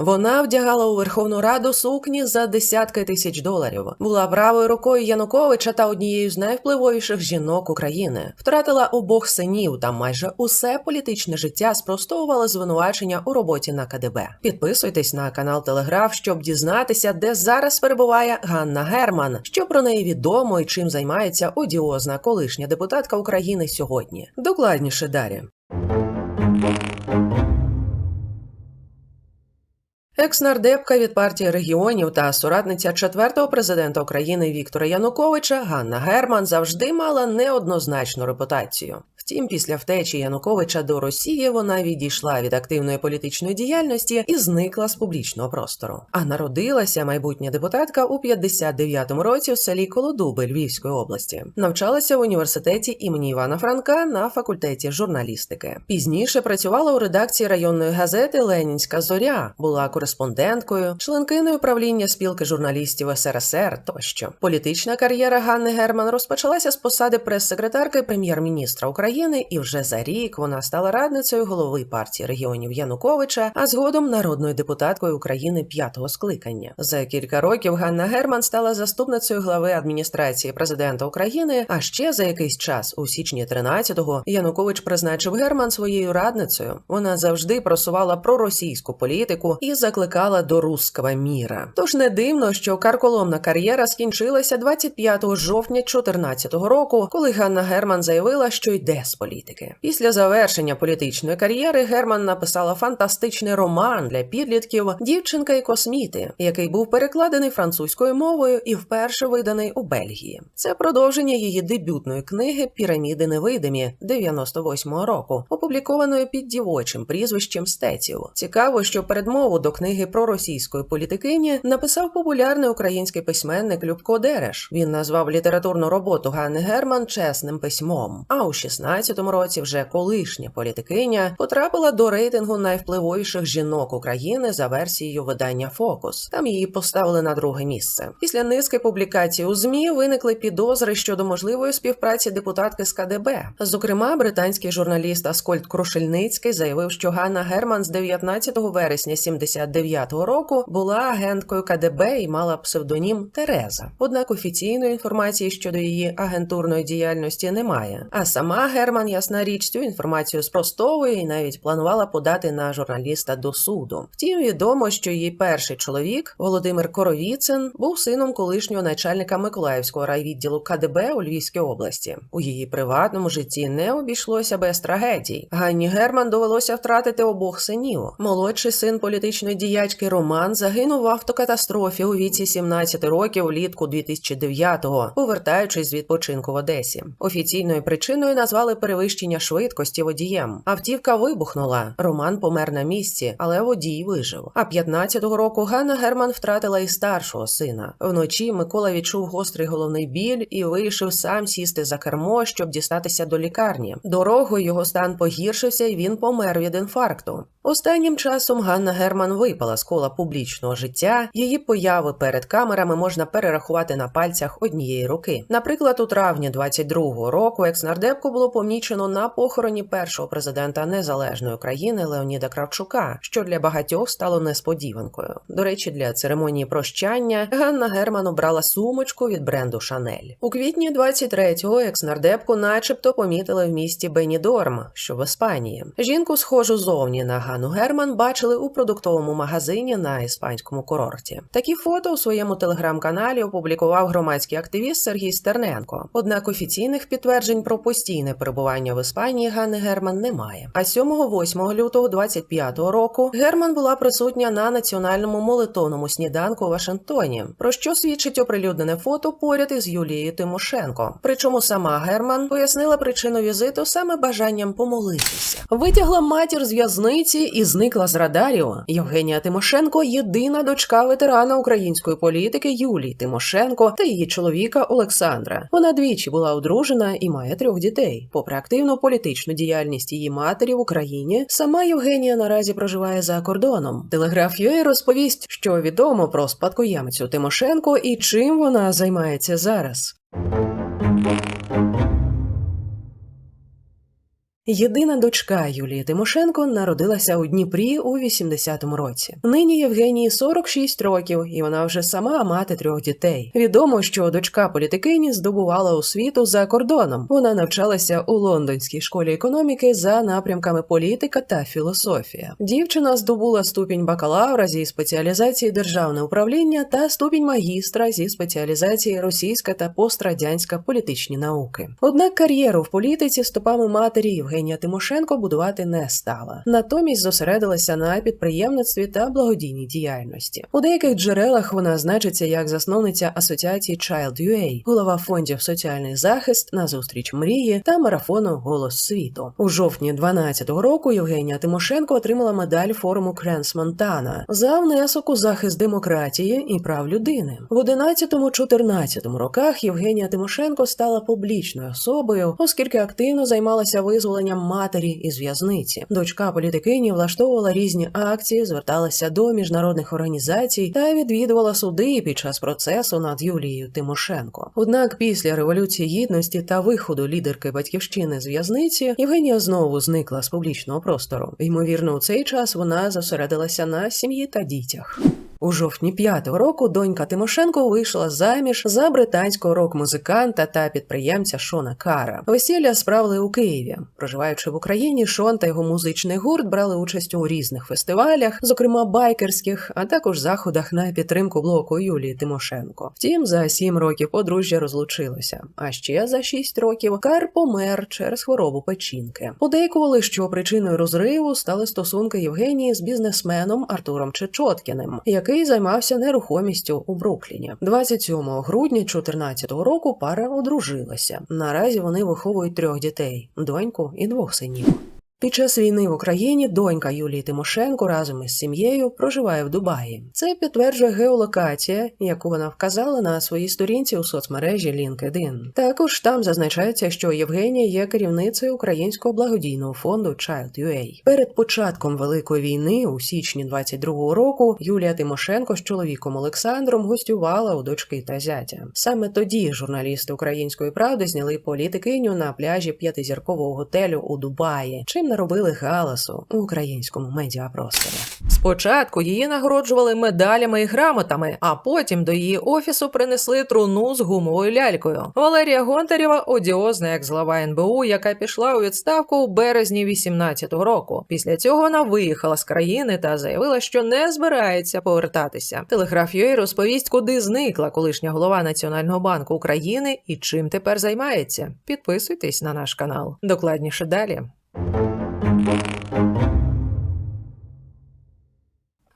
Вона вдягала у Верховну Раду сукні за десятки тисяч доларів, була правою рукою Януковича та однією з найвпливовіших жінок України. Втратила обох синів та майже усе політичне життя спростовувала звинувачення у роботі на КДБ. Підписуйтесь на канал Телеграф, щоб дізнатися, де зараз перебуває Ганна Герман, що про неї відомо і чим займається одіозна колишня депутатка України сьогодні. Докладніше далі. Екс-нардепка від партії регіонів та соратниця четвертого президента України Віктора Януковича Ганна Герман завжди мала неоднозначну репутацію. Втім, після втечі Януковича до Росії вона відійшла від активної політичної діяльності і зникла з публічного простору. А народилася майбутня депутатка у 59-му році в селі Колодуби Львівської області. Навчалася в університеті імені Івана Франка на факультеті журналістики. Пізніше працювала у редакції районної газети Ленінська зоря, була кореспонденткою, членкиною правління спілки журналістів СРСР тощо. Політична кар'єра Ганни Герман розпочалася з посади прес-секретарки прем'єр-міністра України. І вже за рік вона стала радницею голови партії регіонів Януковича, а згодом народною депутаткою України п'ятого скликання. За кілька років Ганна Герман стала заступницею глави адміністрації президента України. А ще за якийсь час, у січні 13-го, Янукович призначив Герман своєю радницею. Вона завжди просувала проросійську політику і закликала до руского міра. Тож не дивно, що карколомна кар'єра скінчилася 25 жовтня 14-го року, коли Ганна Герман заявила, що йде з політики. Після завершення політичної кар'єри Герман написала фантастичний роман для підлітків Дівчинка і косміти, який був перекладений французькою мовою і вперше виданий у Бельгії. Це продовження її дебютної книги Піраміди невидимі 98-го року, опублікованої під дівочим прізвищем Стеців. Цікаво, що передмову до книги про російської політикині написав популярний український письменник Любко Дереш. Він назвав літературну роботу Ганни Герман чесним письмом. А у 16-му році вже колишня політикиня потрапила до рейтингу найвпливовіших жінок України за версією видання Фокус. Там її поставили на друге місце. Після низки публікацій у змі виникли підозри щодо можливої співпраці депутатки з КДБ. Зокрема, британський журналіст Аскольд Крушельницький заявив, що Ганна Герман з 19 вересня 79-го року була агенткою КДБ і мала псевдонім Тереза. Однак офіційної інформації щодо її агентурної діяльності немає. А сама Герман, ясна річ, цю інформацію спростовує і навіть планувала подати на журналіста до суду. Втім, відомо, що її перший чоловік Володимир Коровіцин був сином колишнього начальника Миколаївського райвідділу КДБ у Львівській області. У її приватному житті не обійшлося без трагедій. Ганні Герман довелося втратити обох синів. Молодший син політичної діячки Роман загинув в автокатастрофі у віці 17 років влітку 2009-го, повертаючись з відпочинку в Одесі. Офіційною причиною назвали перевищення швидкості водієм. Автівка вибухнула. Роман помер на місці, але водій вижив. А 15-го року Ганна Герман втратила і старшого сина. Вночі Микола відчув гострий головний біль і вирішив сам сісти за кермо, щоб дістатися до лікарні. Дорогою його стан погіршився, і він помер від інфаркту. Останнім часом Ганна Герман випала з кола публічного життя. Її появи перед камерами можна перерахувати на пальцях однієї руки. Наприклад, у травні 22-го року екснардепку було помічено на похороні першого президента незалежної України Леоніда Кравчука, що для багатьох стало несподіванкою. До речі, для церемонії прощання Ганна Герман обрала сумочку від бренду Шанель. У квітні 23-го екснардепку, начебто, помітили в місті Бенідорм, що в Іспанії. Жінку, схожу зовні на Ганну Герман, бачили у продуктовому магазині на іспанському курорті. Такі фото у своєму телеграм-каналі опублікував громадський активіст Сергій Стерненко. Однак офіційних підтверджень про постійне перебування в Іспанії Ганни Герман немає. А 7-8 лютого 25-го року Герман була присутня на національному молитовному сніданку у Вашингтоні, про що свідчить оприлюднене фото поряд із Юлією Тимошенко. Причому сама Герман пояснила причину візиту саме бажанням помолитися. Витягла матір з в'язниці і зникла з радарів. Євгенія Тимошенко єдина дочка ветерана української політики Юлії Тимошенко та її чоловіка Олександра. Вона двічі була одружена і має трьох дітей. Попри активну політичну діяльність її матері в Україні, сама Євгенія наразі проживає за кордоном. Телеграф UA розповість, що відомо про спадкоємцю Тимошенко і чим вона займається зараз. Єдина дочка Юлії Тимошенко народилася у Дніпрі у 80-му році. Нині Євгенії 46 років, і вона вже сама мати трьох дітей. Відомо, що дочка політикині здобувала освіту за кордоном. Вона навчалася у лондонській школі економіки за напрямками політика та філософія. Дівчина здобула ступінь бакалавра зі спеціалізації державне управління та ступінь магістра зі спеціалізації російська та пострадянська політичні науки. Однак кар'єру в політиці стопами матері Євгенія Тимошенко будувати не стала. Натомість зосередилася на підприємництві та благодійній діяльності. У деяких джерелах вона значиться як засновниця асоціації Child.ua, голова фондів соціальний захист на зустріч мрії та марафону Голос світу. У жовтні 12-го року Євгенія Тимошенко отримала медаль форуму Кренс Монтана за внесок у захист демократії і прав людини. В 11-14 роках Євгенія Тимошенко стала публічною особою, оскільки активно займалася визволенням матері із в'язниці. Дочка політикині влаштовувала різні акції, зверталася до міжнародних організацій та відвідувала суди під час процесу над Юлією Тимошенко. Однак після революції гідності та виходу лідерки батьківщини з в'язниці Євгенія знову зникла з публічного простору. Ймовірно, у цей час вона зосередилася на сім'ї та дітях. У жовтні п'ятого року донька Тимошенко вийшла заміж за британського рок-музиканта та підприємця Шона Кара. Весілля справили у Києві. Проживаючи в Україні, Шон та його музичний гурт брали участь у різних фестивалях, зокрема байкерських, а також заходах на підтримку блоку Юлії Тимошенко. Втім, за сім років подружжя розлучилося. А ще за шість років Кар помер через хворобу печінки. Подейкували, що причиною розриву стали стосунки Євгенії з бізнесменом Артуром Чечоткіним, який займався нерухомістю у Брукліні. 27 грудня 2014 року пара одружилася. Наразі вони виховують трьох дітей: доньку і двох синів. Під час війни в Україні донька Юлії Тимошенко разом із сім'єю проживає в Дубаї. Це підтверджує геолокація, яку вона вказала на своїй сторінці у соцмережі LinkedIn. Також там зазначається, що Євгенія є керівницею українського благодійного фонду Child.ua. Перед початком великої війни, у січні 22-го року, Юлія Тимошенко з чоловіком Олександром гостювала у дочки та зятя. Саме тоді журналісти української правди зняли політикиню на пляжі п'ятизіркового готелю у Дубаї. Чим наробили галасу у українському медіапросторі. Спочатку її нагороджували медалями і грамотами, а потім до її офісу принесли труну з гумовою лялькою. Валерія Гонтарєва одіозна як глава НБУ, яка пішла у відставку у березні 18-го року. Після цього вона виїхала з країни та заявила, що не збирається повертатися. Телеграф UA розповість, куди зникла колишня голова Національного банку України і чим тепер займається. Підписуйтесь на наш канал. Докладніше далі.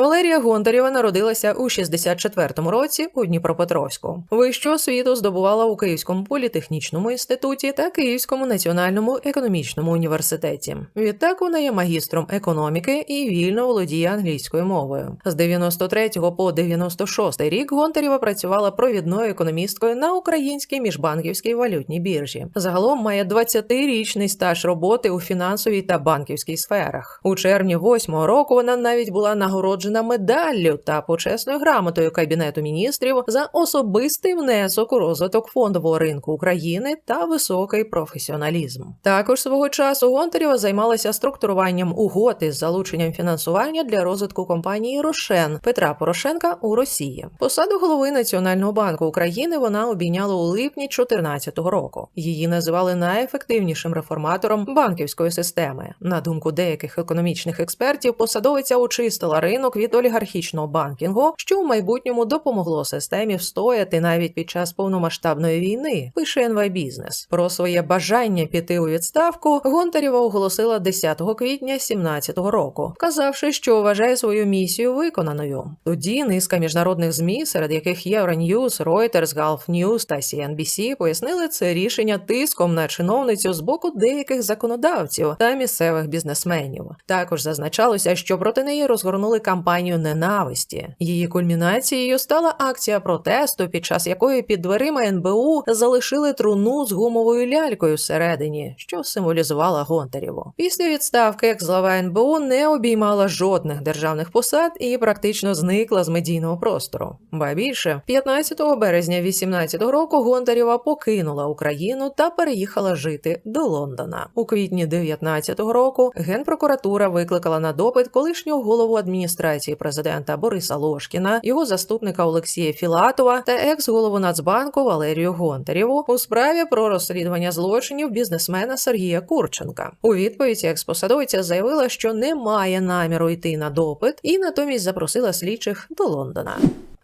Валерія Гонтарєва народилася у 64-му році у Дніпропетровську. Вищу освіту здобувала у Київському політехнічному інституті та Київському національному економічному університеті. Відтак вона є магістром економіки і вільно володіє англійською мовою. З 93 по 96 рік Гонтарєва працювала провідною економісткою на українській міжбанківській валютній біржі. Загалом має 20-річний стаж роботи у фінансовій та банківській сферах. У червні 8-го року вона навіть була нагороджена медаллю та почесною грамотою Кабінету міністрів за особистий внесок у розвиток фондового ринку України та високий професіоналізм. Також свого часу Гонтарєва займалася структуруванням угод із залученням фінансування для розвитку компанії Рошен Петра Порошенка у Росії. Посаду голови Національного банку України вона обійняла у липні 2014 року. Її називали найефективнішим реформатором банківської системи. На думку деяких економічних експертів, посадовиця очистила ринок олігархічного банкінгу, що в майбутньому допомогло системі встояти навіть під час повномасштабної війни. Пише NY Business. Про своє бажання піти у відставку Гонтарєва оголосила 10 квітня 2017 року, вказавши, що вважає свою місію виконаною. Тоді низка міжнародних змі, серед яких Euronews, Reuters, Gulf News та CNBC, пояснили це рішення тиском на чиновницю з боку деяких законодавців та місцевих бізнесменів. Також зазначалося, що проти неї розгорнули кампанію кампанію ненависті. Її кульмінацією стала акція протесту, під час якої під дверима НБУ залишили труну з гумовою лялькою всередині, що символізувала Гонтарєву. Після відставки екс-глава НБУ не обіймала жодних державних посад і практично зникла з медійного простору. Ба більше 15 березня 18 року Гонтарєва покинула Україну та переїхала жити до Лондона. У квітні 19 року генпрокуратура викликала на допит колишнього голову адміністрації президента Бориса Лошкіна, його заступника Олексія Філатова та екс-голову Нацбанку Валерію Гонтарєву у справі про розслідування злочинів бізнесмена Сергія Курченка. У відповідь експосадовиця заявила, що не має наміру йти на допит, і натомість запросила слідчих до Лондона.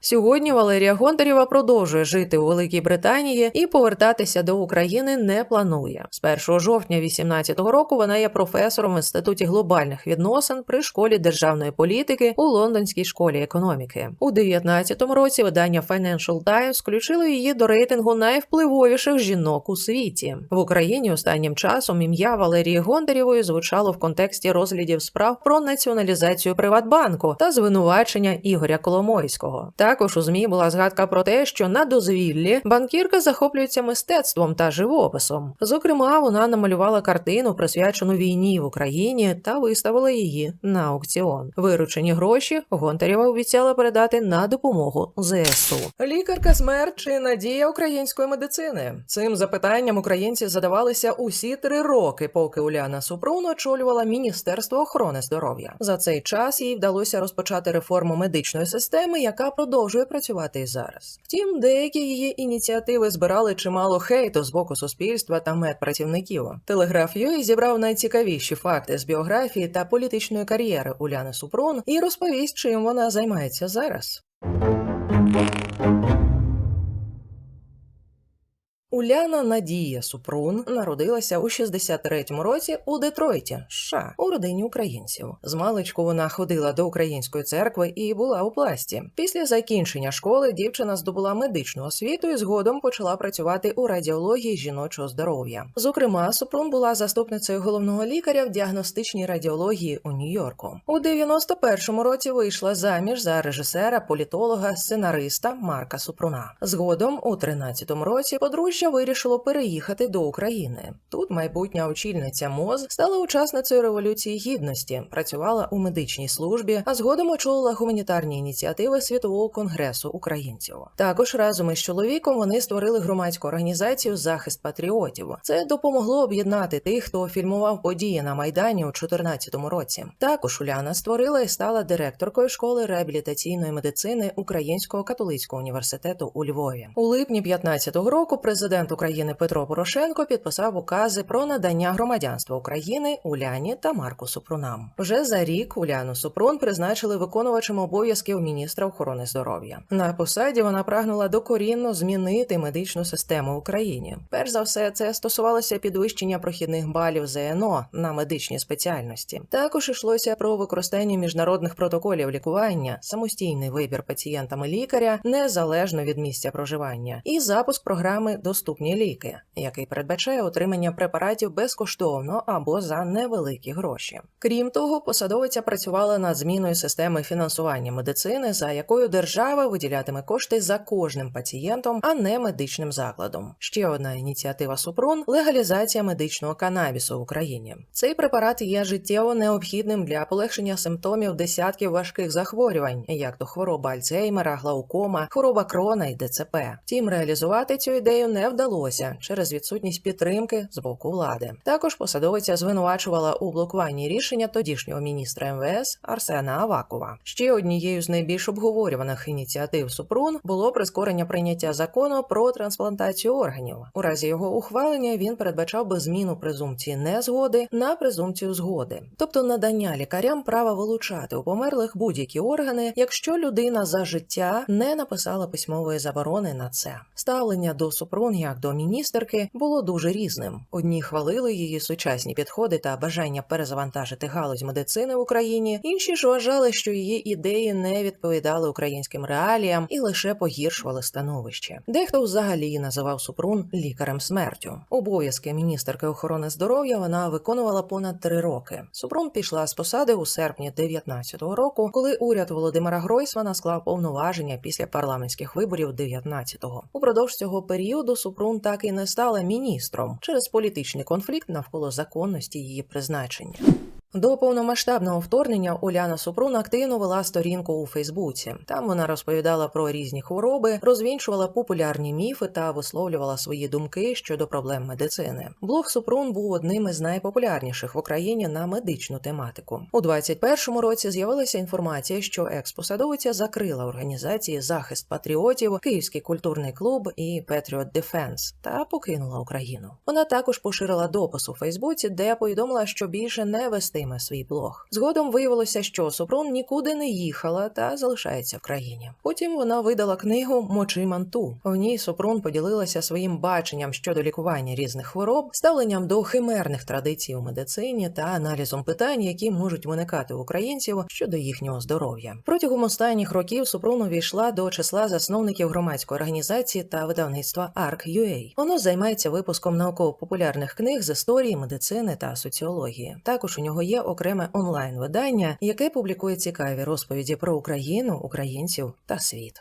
Сьогодні Валерія Гонтарєва продовжує жити у Великій Британії і повертатися до України не планує. З 1 жовтня 2018 року вона є професором в інституті глобальних відносин при школі державної політики у Лондонській школі економіки. У 2019 році видання Financial Times включило її до рейтингу найвпливовіших жінок у світі. В Україні останнім часом ім'я Валерії Гонтарєвої звучало в контексті розглядів справ про націоналізацію Приватбанку та звинувачення Ігоря Коломойського. Також у змі була згадка про те, що на дозвіллі банкірка захоплюється мистецтвом та живописом. Зокрема, вона намалювала картину, присвячену війні в Україні, та виставила її на аукціон. Виручені гроші Гонтарєва обіцяла передати на допомогу ЗСУ. Лікарка смерть чи надія української медицини? Цим запитанням українці задавалися усі три роки, поки Уляна Супрун очолювала Міністерство охорони здоров'я. За цей час їй вдалося розпочати реформу медичної системи, яка продовжує працювати і зараз. Втім, деякі її ініціативи збирали чимало хейту з боку суспільства та медпрацівників. Телеграф UA зібрав найцікавіші факти з біографії та політичної кар'єри Уляни Супрун і розповість, чим вона займається зараз. Уляна Надія Супрун народилася у 63-му році у Детройті, США, у родині українців. З маличку вона ходила до української церкви і була у пласті. Після закінчення школи дівчина здобула медичну освіту і згодом почала працювати у радіології жіночого здоров'я. Зокрема, Супрун була заступницею головного лікаря в діагностичній радіології у Нью-Йорку. У 91-му році вийшла заміж за режисера, політолога, сценариста Марка Супруна. Згодом у 13-му році подружжя вирішило переїхати до України. Тут майбутня очільниця МОЗ стала учасницею революції гідності, працювала у медичній службі, а згодом очолила гуманітарні ініціативи Світового конгресу українців. Також разом із чоловіком вони створили громадську організацію Захист патріотів. Це допомогло об'єднати тих, хто фільмував події на майдані у 2014 році. Також Уляна створила і стала директоркою школи реабілітаційної медицини Українського католицького університету у Львові. У липні 2015 року президент України Петро Порошенко підписав укази про надання громадянства України Уляні та Марку Супрунам. Вже за рік Уляну Супрун призначили виконувачем обов'язків міністра охорони здоров'я. На посаді вона прагнула докорінно змінити медичну систему в Україні. Перш за все, це стосувалося підвищення прохідних балів ЗНО на медичні спеціальності. Також йшлося про використання міжнародних протоколів лікування, самостійний вибір пацієнтами лікаря незалежно від місця проживання, і запуск програми Доступні ліки, який передбачає отримання препаратів безкоштовно або за невеликі гроші. Крім того, посадовиця працювала над зміною системи фінансування медицини, за якою держава виділятиме кошти за кожним пацієнтом, а не медичним закладом. Ще одна ініціатива Супрун легалізація медичного канабісу в Україні. Цей препарат є життєво необхідним для полегшення симптомів десятків важких захворювань, як то хвороба Альцгеймера, глаукома, хвороба крона і ДЦП. Втім, реалізувати цю ідею не вдалося через відсутність підтримки з боку влади. Також посадовиця звинувачувала у блокуванні рішення тодішнього міністра МВС Арсена Авакова. Ще однією з найбільш обговорюваних ініціатив Супрун було прискорення прийняття закону про трансплантацію органів. У разі його ухвалення він передбачав би зміну презумпції незгоди на презумпцію згоди, тобто надання лікарям права вилучати у померлих будь-які органи, якщо людина за життя не написала письмової заборони на це. Ставлення до Супрун сприйняття до міністерки було дуже різним. Одні хвалили її сучасні підходи та бажання перезавантажити галузь медицини в Україні, інші ж вважали, що її ідеї не відповідали українським реаліям і лише погіршували становище. Дехто взагалі називав Супрун лікарем смертю. Обов'язки міністерки охорони здоров'я вона виконувала понад три роки. Супрун пішла з посади у серпні 19-го року, коли уряд Володимира Гройсмана склав повноваження після парламентських виборів 19-го. Упродовж цього періоду Супрун так і не стала міністром через політичний конфлікт навколо законності її призначення. До повномасштабного вторгнення Уляна Супрун активно вела сторінку у Фейсбуці. Там вона розповідала про різні хвороби, розвінчувала популярні міфи та висловлювала свої думки щодо проблем медицини. Блог Супрун був одним із найпопулярніших в Україні на медичну тематику. У 21-му році з'явилася інформація, що експосадовиця закрила організації Захист патріотів, Київський культурний клуб і Patriot Defense та покинула Україну. Вона також поширила допис у Фейсбуці, де повідомила, що більше не вестиме свій блог. Згодом виявилося, що Супрун нікуди не їхала та залишається в країні. Потім вона видала книгу Мочи манту. В ній Супрун поділилася своїм баченням щодо лікування різних хвороб, ставленням до химерних традицій у медицині та аналізом питань, які можуть виникати у українців щодо їхнього здоров'я. Протягом останніх років Супрун увійшла до числа засновників громадської організації та видавництва ARC.UA. Воно займається випуском науково-популярних книг з історії, медицини та соціології. Також у нього є окреме онлайн-видання, яке публікує цікаві розповіді про Україну, українців та світ.